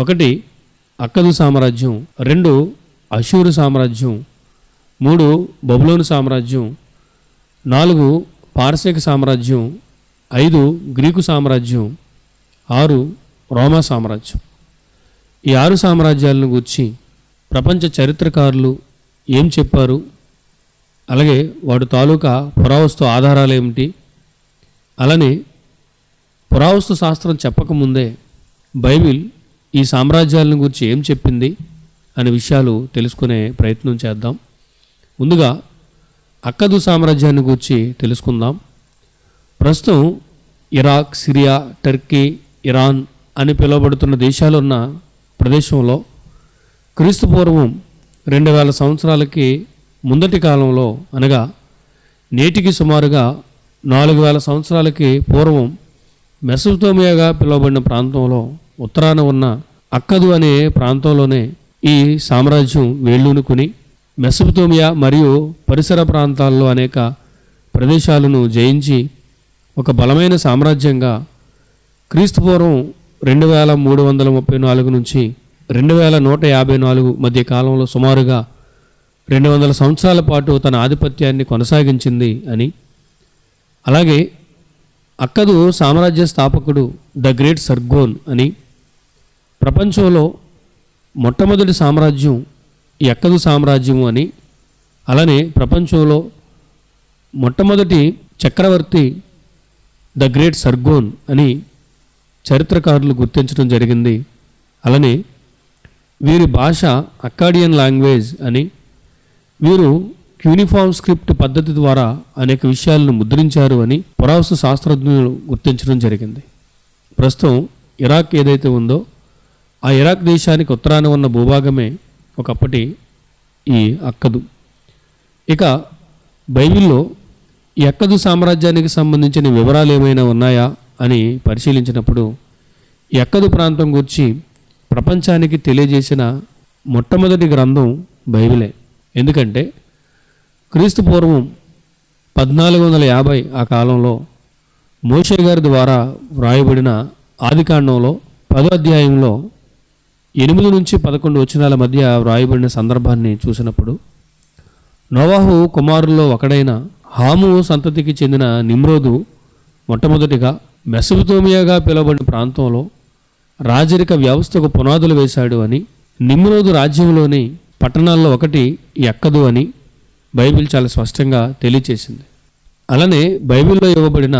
ఒకటి అక్కదు సామ్రాజ్యం. రెండు అశూరు సామ్రాజ్యం. మూడు బబులోను సామ్రాజ్యం. నాలుగు పారసీక సామ్రాజ్యం. ఐదు గ్రీకు సామ్రాజ్యం. ఆరు రోమా సామ్రాజ్యం. ఈ ఆరు సామ్రాజ్యాలను గూర్చి ప్రపంచ చరిత్రకారులు ఏం చెప్పారు? అలాగే వాడు తాలూకా పురావస్తు ఆధారాలు ఏమిటి? అలానే పురావస్తు శాస్త్రం చెప్పకముందే బైబిల్ ఈ సామ్రాజ్యాలను గురించి ఏం చెప్పింది అనే విషయాలు తెలుసుకునే ప్రయత్నం చేద్దాం. ముందుగా అక్కదు సామ్రాజ్యాన్ని గురించి తెలుసుకుందాం. ప్రస్తుతం ఇరాక్ సిరియా టర్కీ ఇరాన్ అని పిలువబడుతున్న దేశాలున్న ప్రదేశంలో క్రీస్తు పూర్వం రెండు వేల సంవత్సరాలకి ముందటి కాలంలో అనగా నేటికి సుమారుగా నాలుగు వేల సంవత్సరాలకి పూర్వం మెసోతోమియాగా పిలువబడిన ప్రాంతంలో ఉత్తరాన ఉన్న అక్కదు అనే ప్రాంతంలోనే ఈ సామ్రాజ్యం వేళ్ళూనుకుని మెసోతోమియా మరియు పరిసర ప్రాంతాల్లో అనేక ప్రదేశాలను జయించి ఒక బలమైన సామ్రాజ్యంగా క్రీస్తుపూర్వం రెండు వేల మూడు వందల ముప్పై నాలుగు నుంచి రెండు వేల నూట యాభై నాలుగు మధ్య కాలంలో సుమారుగా రెండు వందల సంవత్సరాల పాటు తన ఆధిపత్యాన్ని కొనసాగించింది అని. అలాగే అక్కదు సామ్రాజ్య స్థాపకుడు ద గ్రేట్ సర్గోన్ అని ప్రపంచంలో మొట్టమొదటి సామ్రాజ్యం ఎక్కదు సామ్రాజ్యము అని అలానే ప్రపంచంలో మొట్టమొదటి చక్రవర్తి ద గ్రేట్ సర్గోన్ అని చరిత్రకారులు గుర్తించడం జరిగింది. అలానే వీరి భాష అక్కాడియన్ లాంగ్వేజ్ అని వీరు యూనిఫామ్ స్క్రిప్ట్ పద్ధతి ద్వారా అనేక విషయాలను ముద్రించారు అని పురావస్తు శాస్త్రజ్ఞులు గుర్తించడం జరిగింది. ప్రస్తుతం ఇరాక్ ఏదైతే ఉందో ఆ ఇరాక్ దేశానికి ఉత్తరాన ఉన్న భూభాగమే ఒకప్పటి ఈ అక్కదు. ఇక బైబిల్లో ఈ అక్కదు సామ్రాజ్యానికి సంబంధించిన వివరాలు ఏమైనా ఉన్నాయా అని పరిశీలించినప్పుడు ఈ అక్కదు ప్రాంతం గురించి ప్రపంచానికి తెలియజేసిన మొట్టమొదటి గ్రంథం బైబిలే. ఎందుకంటే క్రీస్తు పూర్వం పద్నాలుగు వందల యాభై ఆ కాలంలో మోషే గారి ద్వారా వ్రాయబడిన ఆదికాండంలో పదో అధ్యాయంలో ఎనిమిది నుంచి పదకొండు వచనాల మధ్య వ్రాయబడిన సందర్భాన్ని చూసినప్పుడు నోవాహు కుమారుల్లో ఒకడైన హాము సంతతికి చెందిన నిమ్రోదు మొట్టమొదటిగా మెసబుతోమియాగా పిలువబడిన ప్రాంతంలో రాజరిక వ్యవస్థకు పునాదులు వేశాడు అని నిమ్రోదు రాజ్యంలోని పట్టణాల్లో ఒకటి ఎక్కదు అని బైబిల్ చాలా స్పష్టంగా తెలియచేసింది. అలానే బైబిల్లో ఇవ్వబడిన